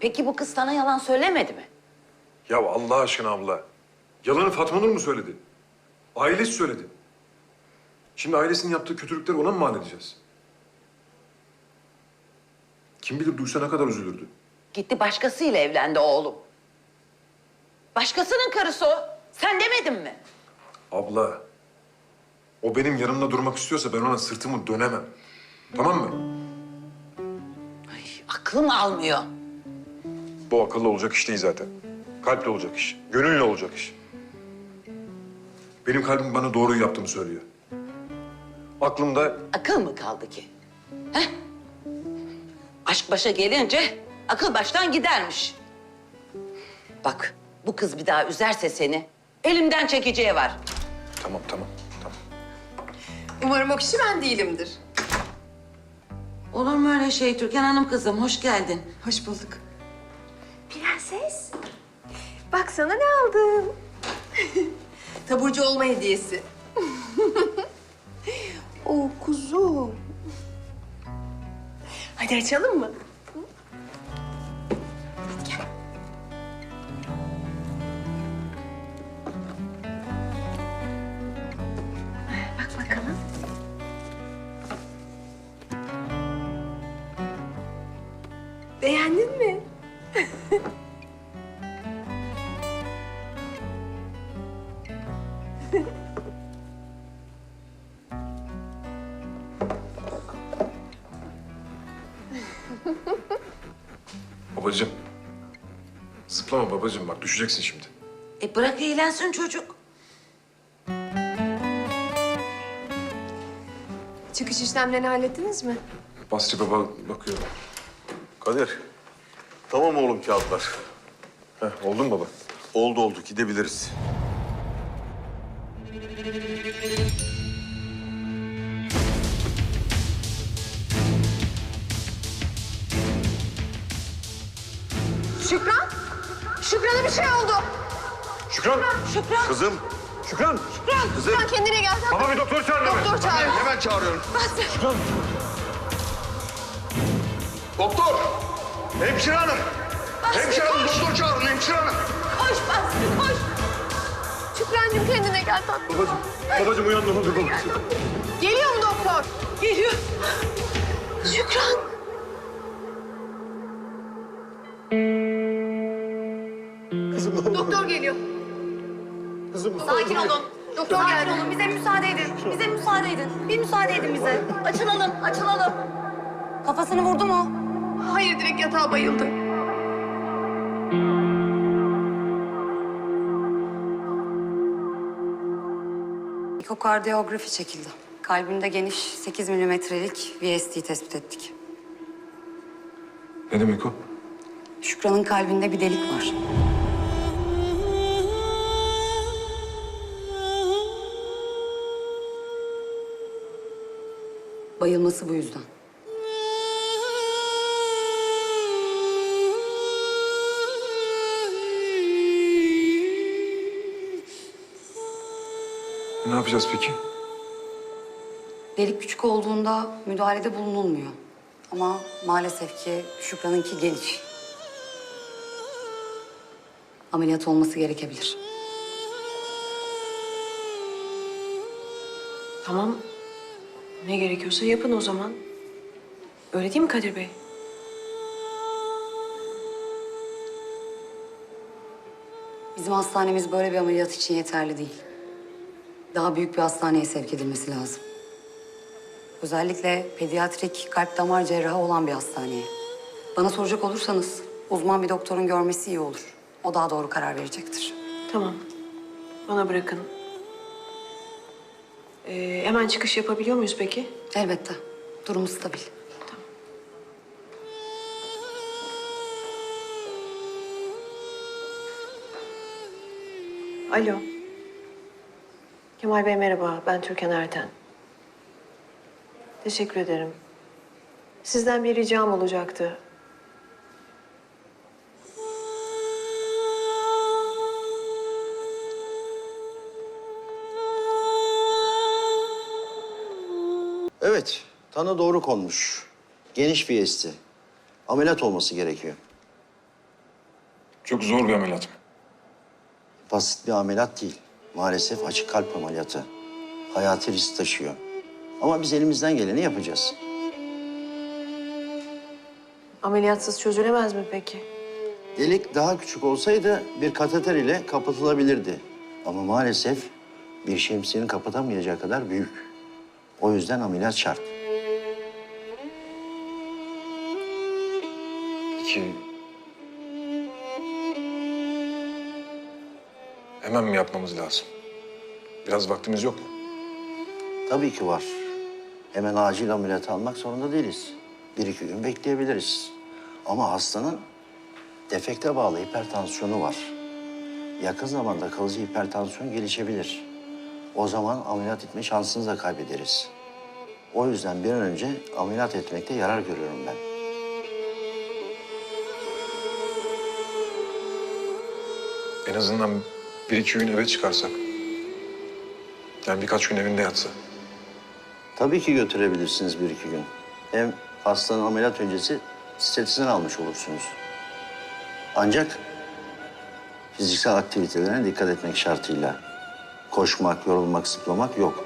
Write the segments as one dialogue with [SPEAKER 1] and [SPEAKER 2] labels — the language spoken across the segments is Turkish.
[SPEAKER 1] Peki bu kız sana yalan söylemedi mi?
[SPEAKER 2] Ya Allah aşkına abla. Yalanı Fatma Nur mu söyledi? Ailesi söyledi. Şimdi ailesinin yaptığı kötülükleri ona mı mal edeceğiz? Kim bilir duysa ne kadar üzülürdü.
[SPEAKER 1] Gitti başkasıyla evlendi oğlum. Başkasının karısı o. Sen demedin mi?
[SPEAKER 2] Abla, o benim yanımda durmak istiyorsa ben ona sırtımı dönemem. Tamam mı?
[SPEAKER 1] Ay, aklım almıyor.
[SPEAKER 2] Bu akıllı olacak iş değil zaten. Kalple olacak iş, gönülle olacak iş. Benim kalbim bana doğruyu yaptığımı söylüyor. Aklımda
[SPEAKER 1] Akıl mı kaldı ki? Heh? Aşk başa gelince akıl baştan gidermiş. Bak bu kız bir daha üzerse seni elimden çekeceği var.
[SPEAKER 2] Tamam, tamam, tamam.
[SPEAKER 3] Umarım o kişi ben değilimdir.
[SPEAKER 1] Olur mu öyle şey Türkan Hanım kızım? Hoş geldin.
[SPEAKER 3] Hoş bulduk. Bak sana ne aldım. Taburcu olma hediyesi. o kuzum. Hadi açalım mı?
[SPEAKER 2] Babacığım. Zıplama babacığım bak düşeceksin şimdi.
[SPEAKER 1] E bırak eğlensin çocuk.
[SPEAKER 3] Çıkış işlemlerini hallettiniz mi?
[SPEAKER 2] Basri baba bakıyor.
[SPEAKER 4] Kadir. Tamam oğlum kağıtlar.
[SPEAKER 2] Heh, oldu mu baba?
[SPEAKER 4] Oldu oldu gidebiliriz.
[SPEAKER 3] Şükran? Şükran'a bir şey oldu.
[SPEAKER 2] Şükran!
[SPEAKER 1] Şükran.
[SPEAKER 4] Kızım.
[SPEAKER 2] Şükran!
[SPEAKER 4] Kızım.
[SPEAKER 3] Şükran kendine gel.
[SPEAKER 2] Baba bir doktor çağır hemen.
[SPEAKER 3] Doktor çağır.
[SPEAKER 4] Hemen çağırıyorum. Doktor. Hemşire hanım. Hemşire hanım doktor çağırın hemşire hanım.
[SPEAKER 3] Koş Basri koş. Şükrancığım kendine gel tatlım.
[SPEAKER 2] Babacığım, babacığım uyan ne olur babacığım.
[SPEAKER 3] Geliyor mu doktor? Geliyor. Şükran. Doktor geliyor.
[SPEAKER 5] Sakin olun. Doktor Sakin olun. Bize müsaade edin. Bize müsaade edin. Bir müsaade edin bize. Açılalım, açılalım. Kafasını vurdu mu?
[SPEAKER 3] Hayır direkt yatağa bayıldı.
[SPEAKER 6] Ekokardiyografi çekildi. Kalbinde geniş 8 milimetrelik VST tespit ettik.
[SPEAKER 2] Ne demek o?
[SPEAKER 6] Şükran'ın kalbinde bir delik var. Bayılması bu yüzden.
[SPEAKER 2] Ne yapacağız peki?
[SPEAKER 6] Delik küçük olduğunda müdahalede bulunulmuyor. Ama maalesef ki Şükran'ınki geniş. Ameliyat olması gerekebilir.
[SPEAKER 7] Tamam. Ne gerekiyorsa yapın o zaman. Öyle değil mi Kadir Bey?
[SPEAKER 6] Bizim hastanemiz böyle bir ameliyat için yeterli değil. Daha büyük bir hastaneye sevk edilmesi lazım. Özellikle pediatrik kalp damar cerrahı olan bir hastaneye. Bana soracak olursanız uzman bir doktorun görmesi iyi olur. O daha doğru karar verecektir.
[SPEAKER 7] Tamam. Bana bırakın. Ee, hemen çıkış yapabiliyor muyuz peki?
[SPEAKER 6] Elbette. Durumu stabil.
[SPEAKER 7] Alo. Kemal Bey merhaba. Ben Türkan Erten. Teşekkür ederim. Sizden bir ricam olacaktı.
[SPEAKER 8] Tanı doğru konmuş. Geniş bir esti. Ameliyat olması gerekiyor.
[SPEAKER 2] Çok zor bir ameliyat mı?
[SPEAKER 8] Basit bir ameliyat değil. Maalesef açık kalp ameliyatı. Hayati risk taşıyor. Ama biz elimizden geleni yapacağız.
[SPEAKER 7] Ameliyatsız çözülemez mi peki?
[SPEAKER 8] Delik daha küçük olsaydı bir kateter ile kapatılabilirdi. Ama maalesef bir şemsiyenin kapatamayacağı kadar büyük. O yüzden ameliyat şart.
[SPEAKER 2] Peki... Hemen mi yapmamız lazım? Biraz vaktimiz yok mu?
[SPEAKER 8] Tabii ki var. Hemen acil ameliyat almak zorunda değiliz. Bir iki gün bekleyebiliriz. Ama hastanın defekte bağlı hipertansiyonu var. Yakın zamanda kalıcı hipertansiyon gelişebilir. O zaman ameliyat etme şansını da kaybederiz. O yüzden bir an önce ameliyat etmekte yarar görüyorum ben.
[SPEAKER 2] En azından bir iki gün eve çıkarsak. Yani birkaç gün evinde yatsa.
[SPEAKER 8] Tabii ki götürebilirsiniz bir iki gün. Hem hastanın ameliyat öncesi stresinden almış olursunuz. Ancak fiziksel aktivitelerine dikkat etmek şartıyla. Koşmak, yorulmak, zıplamak yok.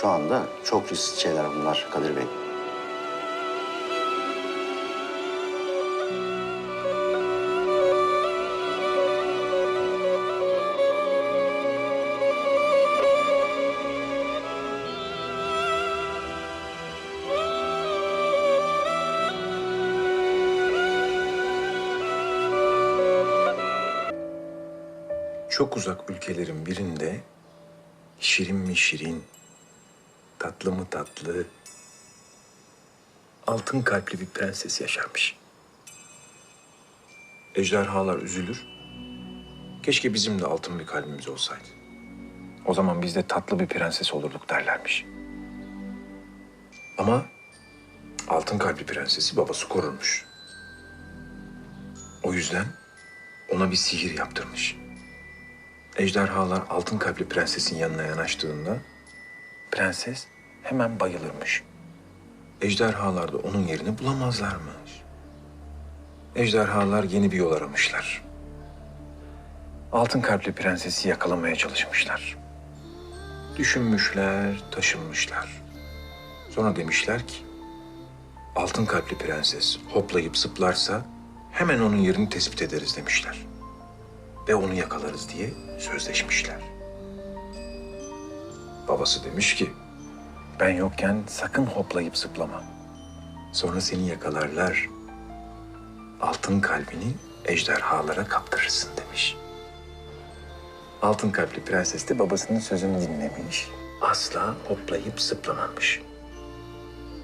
[SPEAKER 8] Şu anda çok riskli şeyler bunlar Kadir Bey.
[SPEAKER 2] Çok uzak ülkelerin birinde şirin mi şirin, tatlı mı tatlı, altın kalpli bir prenses yaşarmış. Ejderhalar üzülür. Keşke bizim de altın bir kalbimiz olsaydı. O zaman biz de tatlı bir prenses olurduk derlermiş. Ama altın kalpli prensesi babası korurmuş. O yüzden ona bir sihir yaptırmış. Ejderhalar altın kalpli prensesin yanına yanaştığında prenses hemen bayılırmış. Ejderhalar da onun yerini bulamazlarmış. Ejderhalar yeni bir yol aramışlar. Altın kalpli prensesi yakalamaya çalışmışlar. Düşünmüşler, taşınmışlar. Sonra demişler ki, altın kalpli prenses hoplayıp zıplarsa hemen onun yerini tespit ederiz demişler ve onu yakalarız diye sözleşmişler. Babası demiş ki, ben yokken sakın hoplayıp zıplama. Sonra seni yakalarlar. Altın kalbini ejderhalara kaptırırsın demiş. Altın kalpli prenses de babasının sözünü dinlemiş. Asla hoplayıp zıplamamış.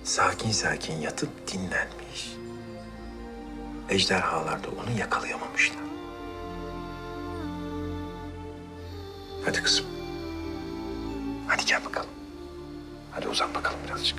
[SPEAKER 2] Sakin sakin yatıp dinlenmiş. Ejderhalar da onu yakalayamamışlar. Hadi kızım. Hadi gel bakalım. Hadi uzan bakalım birazcık.